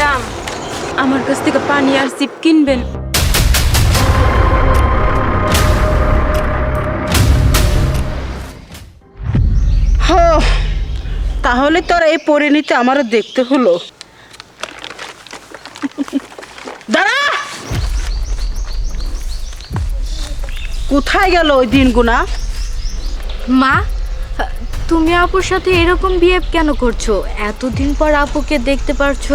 Madam আমার কাছ থেকে পানি আর চিপ কিনবেন। হ তাহলে তোর এই পরিণতি আমারও দেখতে হলো। দাঁড়া! কোথায় গেল ওই দিনগুনা? মা তুমি আপুর সাথে এরকম বিহেভ কেন করছ? এতদিন পর আপুকে দেখতে পারছ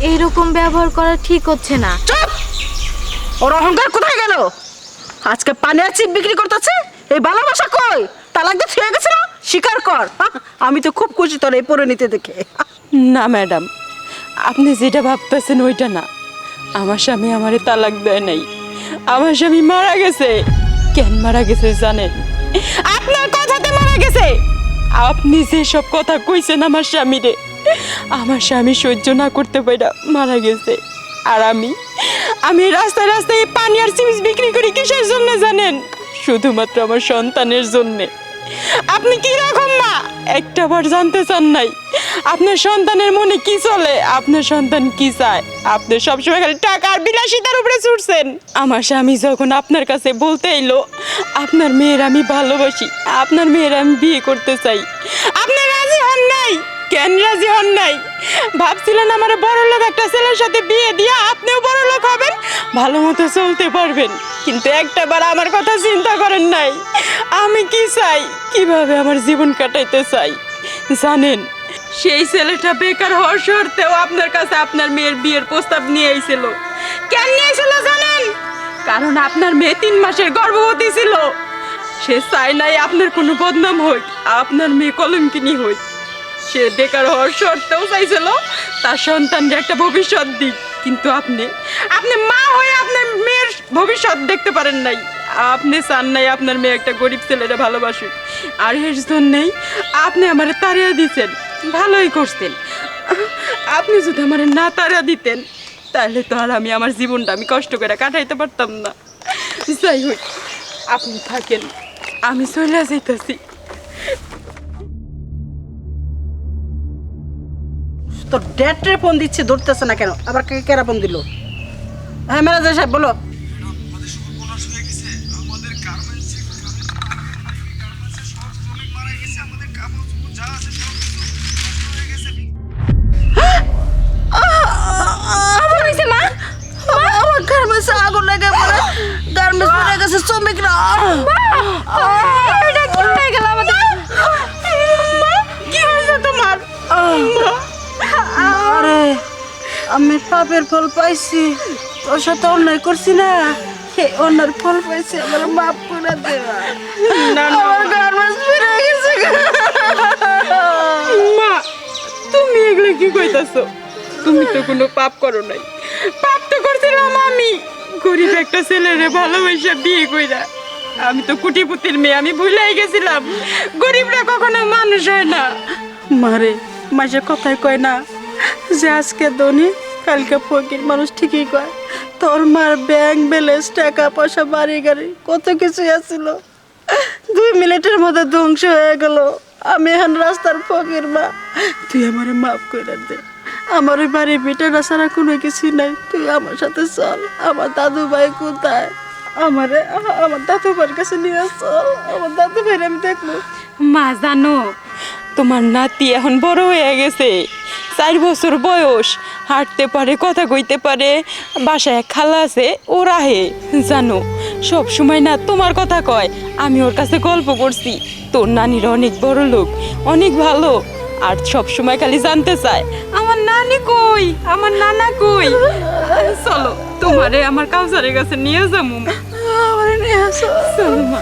এইরকম ব্যবহার করা ঠিক হচ্ছে না। চুপ! ওর অহংকার কোথায় গেল? আজকে পানি আর চিপ বিক্রি করতেছে এই ভালোবাসা কই? তালাক দিয়ে ছুঁয়ে গেছে না? স্বীকার কর? আমি তো খুব খুশি তোর এই পরে নিতে দেখে। না ম্যাডাম আপনি যেটা ভাবতেছেন ওইটা না। আমার স্বামী আমারে তালাক দেয় নাই। আমার স্বামী মারা গেছে। কেন মারা গেছে জানেন? আপনার কথাতে মারা গেছে। আপনি যেসব কথা কইছেন আমার স্বামীরে, আমার স্বামী সহ্য না করতে পারা মারা গেছে। আর আমি আমি রাস্তায় রাস্তায় পানি আর চিপস বিক্রি করি কিসের জন্য জানেন? শুধুমাত্র আমার সন্তানের জন্যে। আপনি কি রকম মা? একটা বার জানতে চান নাই। আপনার সন্তানের মনে কি চলে? আপনার সন্তান কি চায়? আপনি সবসময় খালি টাকা আর বিলাসিতার উপরে ছুটছেন। আমার স্বামী যখন আপনার কাছে বলতে এলো আপনার মেয়ের আমি ভালোবাসি, আপনার মেয়ের আমি বিয়ে করতে চাই। আপনার রাজি হন নাই? কেন রাজি হন নাই? ভাবছিলেন আমার বড় লোক একটা ছেলের সাথে বিয়ে দিয়ে ভালো মতো চলতে পারবেন। কিন্তু একটা বার আমার কথা চিন্তা করেন নাই। আমি কি চাই? কীভাবে আমার জীবন কাটাইতে চাই? জানেন, সেই ছেলেটা বেকার হওয়ার শর্তেও আপনার কাছে আপনার মেয়ের বিয়ের প্রস্তাব নিয়ে আইছিল। কেন নিয়ে আইছিল জানেন? কারণ আপনার মেয়ে তিন মাসের গর্ভবতী ছিল। সে চায় নাই আপনার কোনো বদনাম হোক, আপনার মেয়ে কলঙ্কিনী হোক। সে বেকার হওয়ার শর্তেও চাইছিল, তার সন্তানদের একটা ভবিষ্যৎ দিক। কিন্তু আপনি আপনি মা হয়ে আপনার মেয়ের ভবিষ্যৎ দেখতে পারেন নাই। আপনি চান নাই আপনার মেয়ে একটা গরিব ছেলেরা ভালোবাসুক। আর এর জন্যেই আপনি আমার তাড়িয়ে দিচ্ছেন ভালোই করতেন আপনি যদি আমার না তারা দিতেন, তাহলে তো আর আমি আমার জীবনটা আমি কষ্ট করে কাটাইতে পারতাম না। যাই হোক, আপনি থাকেন, আমি চলে যাইতেছি। তোর ডেটরে ফোন দিচ্ছে, ধরতেছে না কেন? আবার কেরা ফোন দিল? হ্যাঁ ম্যানেজার সাহেব বলো। আগুন লেগে পড়ে। গার্মেন্টস পড়ে গেছে শ্রমিকরা। এটা কি হয়ে গেল আমাদের? কি হয়েছে তোমার? আরে আমি পাপের ফল পাইছি। তোর সাথে অন্যায় করছি না। হে অন্যার ফল পাইছি আমার মাপ করে দেওয়া আমার গার্মেন্টস পড়ে গেছে। মা তুমি এগুলো কি কইতাছো? তুমি তো কোনো পাপ করো নাই। পাপ তো করছিলাম আমি। গরিব একটা ছেলেরে ভালোবাসা বিয়ে কইরা। আমি তো কুটিপুতির মেয়ে আমি ভুলাই গেছিলাম। গরিবরা কখনো মানুষ হয় না। মারে মাঝে কথাই কয় না যে আজকে ধনী কালকে ফকির মানুষ ঠিকই কয়। তোর মার ব্যাংক ব্যালেন্স টাকা পয়সা, বাড়ি গাড়ি, কত কিছু আছিল। দুই মিনিটের মধ্যে ধ্বংস হয়ে গেল। আমি এখন রাস্তার ফকির মা। তুই আমার মাফ করে দে। আমার ওই বাড়ি বিটাটা ছাড়া কোনো কিছু নাই। তুই আমার সাথে চল। আমার দাদু ভাই কোথায়? আমারে, আমার দাদু ভাইয়ের কাছে নিয়ে চল। আমার দাদু ভাইয়ের আমি দেখব। মা, জানো, তোমার নাতি এখন বড় হয়ে গেছে। চার বছর বয়স। হাঁটতে পারে কথা কইতে পারে বাসায় এক খালা আছে ও রাহে জানো সব সময় না তোমার কথা কয় আমি ওর কাছে গল্প করছি। তোর নানির অনেক বড় লোক অনেক ভালো আর সব সময় খালি জানতে চায় আমার নানি কই? আমার নানা কই? চলো তোমারে আমার কাউসারের কাছে নিয়ে যাব আমার নিয়ে আসো চলো মা।